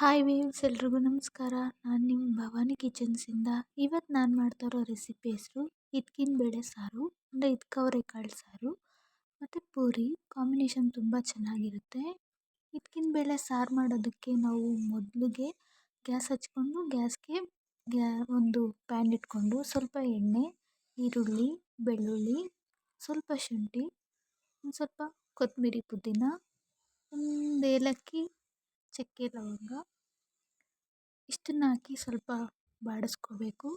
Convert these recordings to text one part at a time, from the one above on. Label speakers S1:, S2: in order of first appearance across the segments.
S1: Hi views ಎಲ್ರಿಗೂ ನಮಸ್ಕಾರ. ನಾನು ನಿಮ್ಮ ಭವಾನಿ ಕಿಚನ್ಸಿಂದ ಇವತ್ತು ನಾನು ಮಾಡ್ತಾ ರೆಸಿಪಿ ಹೆಸರು ಹಿತ್ಕಿನ ಬೇಳೆ ಸಾರು, ಅಂದರೆ ಹಿತ್ಕವರೆಕಾಳು ಸಾರು, ಮತ್ತು ಪೂರಿ ಕಾಂಬಿನೇಷನ್ ತುಂಬ ಚೆನ್ನಾಗಿರುತ್ತೆ. ಇದ್ಕಿನ ಬೇಳೆ ಸಾರು ಮಾಡೋದಕ್ಕೆ ನಾವು ಮೊದಲಿಗೆ ಗ್ಯಾಸ್ ಹಚ್ಕೊಂಡು ಗ್ಯಾಸ್ಗೆ ಗ್ಯಾ ಒಂದು ಪ್ಯಾನ್ ಇಟ್ಕೊಂಡು ಸ್ವಲ್ಪ ಎಣ್ಣೆ, ಈರುಳ್ಳಿ, ಬೆಳ್ಳುಳ್ಳಿ, ಸ್ವಲ್ಪ ಶುಂಠಿ, ಒಂದು ಸ್ವಲ್ಪ ಕೊತ್ತಂಬರಿ ಪುದೀನ, ಒಂದು ಏಲಕ್ಕಿ ಚಕ್ಕೆ ಲವಂಗ ಇಷ್ಟನ್ನು ಹಾಕಿ ಸ್ವಲ್ಪ ಬಾಡಿಸ್ಕೋಬೇಕು.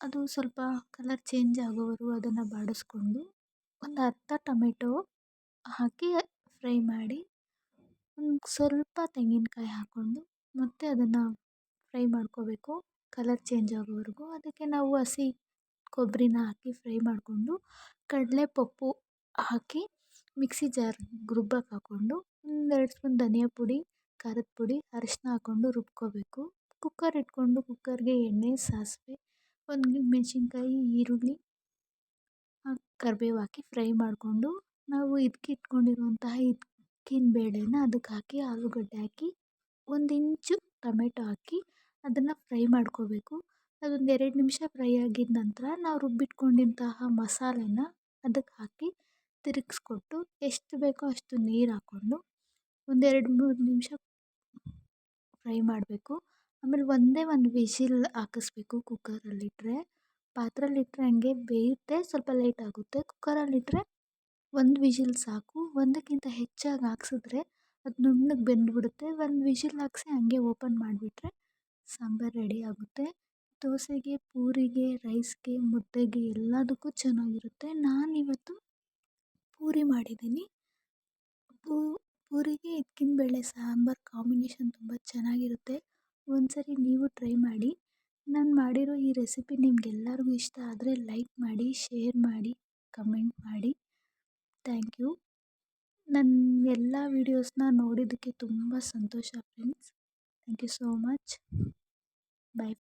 S1: ಅದು ಸ್ವಲ್ಪ ಕಲರ್ ಚೇಂಜ್ ಆಗೋವರೆಗೂ ಅದನ್ನು ಬಾಡಿಸ್ಕೊಂಡು ಒಂದು ಅರ್ಧ ಟೊಮೆಟೊ ಹಾಕಿ ಫ್ರೈ ಮಾಡಿ, ಒಂದು ಸ್ವಲ್ಪ ತೆಂಗಿನಕಾಯಿ ಹಾಕ್ಕೊಂಡು ಮತ್ತೆ ಅದನ್ನು ಫ್ರೈ ಮಾಡ್ಕೋಬೇಕು. ಕಲರ್ ಚೇಂಜ್ ಆಗೋವರೆಗೂ ಅದಕ್ಕೆ ನಾವು ಹಸಿ ಕೊಬ್ಬರಿನ ಹಾಕಿ ಫ್ರೈ ಮಾಡಿಕೊಂಡು ಕಡಲೆ ಪಪ್ಪು ಹಾಕಿ ಮಿಕ್ಸಿ ಜಾರ್ ರುಬ್ಬಕ್ಕೆ ಹಾಕ್ಕೊಂಡು, ಒಂದೆರಡು ಸ್ಪೂನ್ ಧನಿಯಾ ಪುಡಿ ಖಾರದ ಪುಡಿ ಅರಿಶಿನ ಹಾಕ್ಕೊಂಡು ರುಬ್ಕೋಬೇಕು. ಕುಕ್ಕರ್ ಇಟ್ಕೊಂಡು ಕುಕ್ಕರ್ಗೆ ಎಣ್ಣೆ, ಸಾಸಿವೆ, ಒಂದು ಮೆಣಸಿನ್ಕಾಯಿ, ಈರುಳ್ಳಿ ಕರಿಬೇವು ಹಾಕಿ ಫ್ರೈ ಮಾಡಿಕೊಂಡು ನಾವು ಇದಕ್ಕೆ ಇಟ್ಕೊಂಡಿರುವಂತಹ ಇದಕ್ಕಿನ ಬೇಳೆನ ಅದಕ್ಕೆ ಹಾಕಿ ಆಲೂಗಡ್ಡೆ ಹಾಕಿ ಒಂದು ಇಂಚು ಟೊಮೆಟೊ ಹಾಕಿ ಅದನ್ನು ಫ್ರೈ ಮಾಡ್ಕೋಬೇಕು. ಅದೊಂದು ಎರಡು ನಿಮಿಷ ಫ್ರೈ ಆಗಿದ ನಂತರ ನಾವು ರುಬ್ಬಿಟ್ಕೊಂಡಿದ್ದಂತಹ ಮಸಾಲೆನ ಅದಕ್ಕೆ ಹಾಕಿ ತಿರುಗಿಸ್ಕೊಟ್ಟು ಎಷ್ಟು ಬೇಕೋ ಅಷ್ಟು ನೀರು ಹಾಕ್ಕೊಂಡು ಒಂದೆರಡು ಮೂರು ನಿಮಿಷ ಫ್ರೈ ಮಾಡಬೇಕು. ಆಮೇಲೆ ಒಂದೇ ಒಂದು ವಿಶಿಲ್ ಹಾಕಿಸ್ಬೇಕು ಕುಕ್ಕರಲ್ಲಿಟ್ಟರೆ ಪಾತ್ರೆಲಿಟ್ಟರೆ ಹಂಗೆ ಬೇಯುತ್ತೆ, ಸ್ವಲ್ಪ ಲೇಟ್ ಆಗುತ್ತೆ. ಕುಕ್ಕರಲ್ಲಿಟ್ಟರೆ ಒಂದು ವಿಶಿಲ್ ಸಾಕು. ಒಂದಕ್ಕಿಂತ ಹೆಚ್ಚಾಗಿ ಹಾಕ್ಸಿದ್ರೆ ಅದು ನುಣ್ಣಗೆ ಬೆಂದ್ಬಿಡುತ್ತೆ. ಒಂದು ವಿಶಿಲ್ ಹಾಕ್ಸಿ ಹಂಗೆ ಓಪನ್ ಮಾಡಿಬಿಟ್ರೆ ಸಾಂಬಾರು ರೆಡಿ ಆಗುತ್ತೆ. ದೋಸೆಗೆ, ಪೂರಿಗೆ, ರೈಸ್ಗೆ, ಮುದ್ದೆಗೆ ಎಲ್ಲದಕ್ಕೂ ಚೆನ್ನಾಗಿರುತ್ತೆ. ನಾನಿವತ್ತು ಪೂರಿ ಮಾಡಿದ್ದೀನಿ. ಪೂರಿಗೆ ಇದ್ಕಿನ ಬೇಳೆ ಸಾಂಬಾರು ಕಾಂಬಿನೇಷನ್ ತುಂಬ ಚೆನ್ನಾಗಿರುತ್ತೆ. ಒಂದು ಸರಿ ನೀವು ಟ್ರೈ ಮಾಡಿ. ನಾನು ಮಾಡಿರೋ ಈ ರೆಸಿಪಿ ನಿಮ್ಗೆಲ್ಲರಿಗೂ ಇಷ್ಟ ಆದರೆ ಲೈಕ್ ಮಾಡಿ, ಶೇರ್ ಮಾಡಿ, ಕಮೆಂಟ್ ಮಾಡಿ. Thank you. ನನ್ನ ಎಲ್ಲ ವೀಡಿಯೋಸ್ನ ನೋಡಿದ್ದಕ್ಕೆ ತುಂಬ ಸಂತೋಷ friends. Thank you so much. Bye.